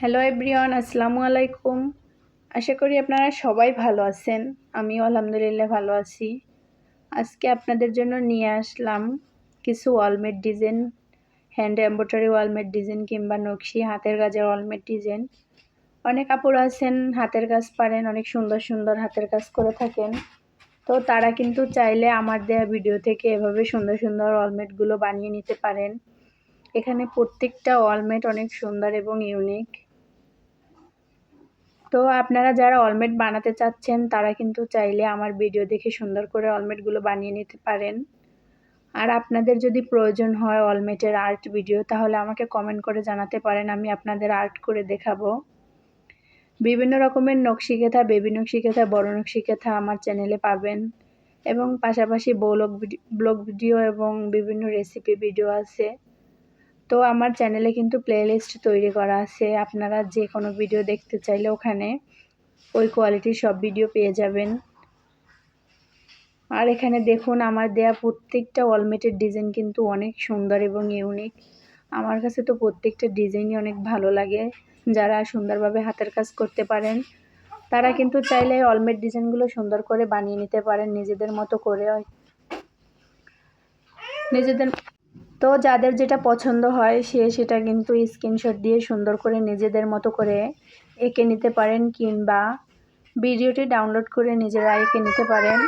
Hello everyone আসসালামু আলাইকুম আশা করি আপনারা সবাই ভালো আছেন। আমিও আলহামদুলিল্লাহ ভালো আছি। আজকে আপনাদের জন্য নিয়ে আসলাম কিছু wall mat design hand embroidery wall mat design কিংবা নকশি, হাতের কাজের ওয়ালমেট ডিজাইন অনেক কাপড় আছেন, হাতের কাজ পারেন, অনেক সুন্দর সুন্দর হাতের কাজ করে থাকেন। তো তারা কিন্তু চাইলে আমার দেয়া ভিডিও থেকে এভাবে সুন্দর সুন্দর ওয়ালমেটগুলো বানিয়ে নিতে পারেন। এখানে প্রত্যেকটা ওয়ালমেট অনেক সুন্দর এবং ইউনিক তো আপনারা যারা অলমেট বানাতে চাচ্ছেন, তারা কিন্তু চাইলে আমার ভিডিও দেখে সুন্দর করে অলমেটগুলো বানিয়ে নিতে পারেন। আর আপনাদের যদি প্রয়োজন হয় অলমেটের আর্ট ভিডিও তাহলে আমাকে কমেন্ট করে জানাতে পারেন, আমি আপনাদের আর্ট করে দেখাবো। বিভিন্ন রকমের নকশিকেথা বেবি নকশিকেথা বড় নকশিকেথা আমার চ্যানেলে পাবেন। এবং পাশাপাশি ব্লগ ব্লগ ভিডিও এবং বিভিন্ন রেসিপি ভিডিও আছে। তো আমার চ্যানেলে কিন্তু প্লেলিস্ট তৈরি করা আছে। আপনারা যে কোনো ভিডিও দেখতে চাইলে ওখানে ওই কোয়ালিটির সব ভিডিও পেয়ে যাবেন। আর এখানে দেখুন, আমার দেয়া প্রত্যেকটা ওয়ালমেটের ডিজাইন কিন্তু অনেক সুন্দর এবং ইউনিক আমার কাছে তো প্রত্যেকটা ডিজাইনই অনেক ভালো লাগে। যারা সুন্দরভাবে হাতের কাজ করতে পারেন, তারা কিন্তু চাইলে অলমেট ডিজাইনগুলো সুন্দর করে বানিয়ে নিতে পারেন নিজেদের মতো করে। নিজেদের তো যাদের যেটা পছন্দ হয়, সে সেটা কিন্তু স্ক্রিনশট দিয়ে সুন্দর করে নিজেদের মতো করে এঁকে নিতে পারেন কিংবা ভিডিওটি ডাউনলোড করে নিজেরা এঁকে নিতে পারেন।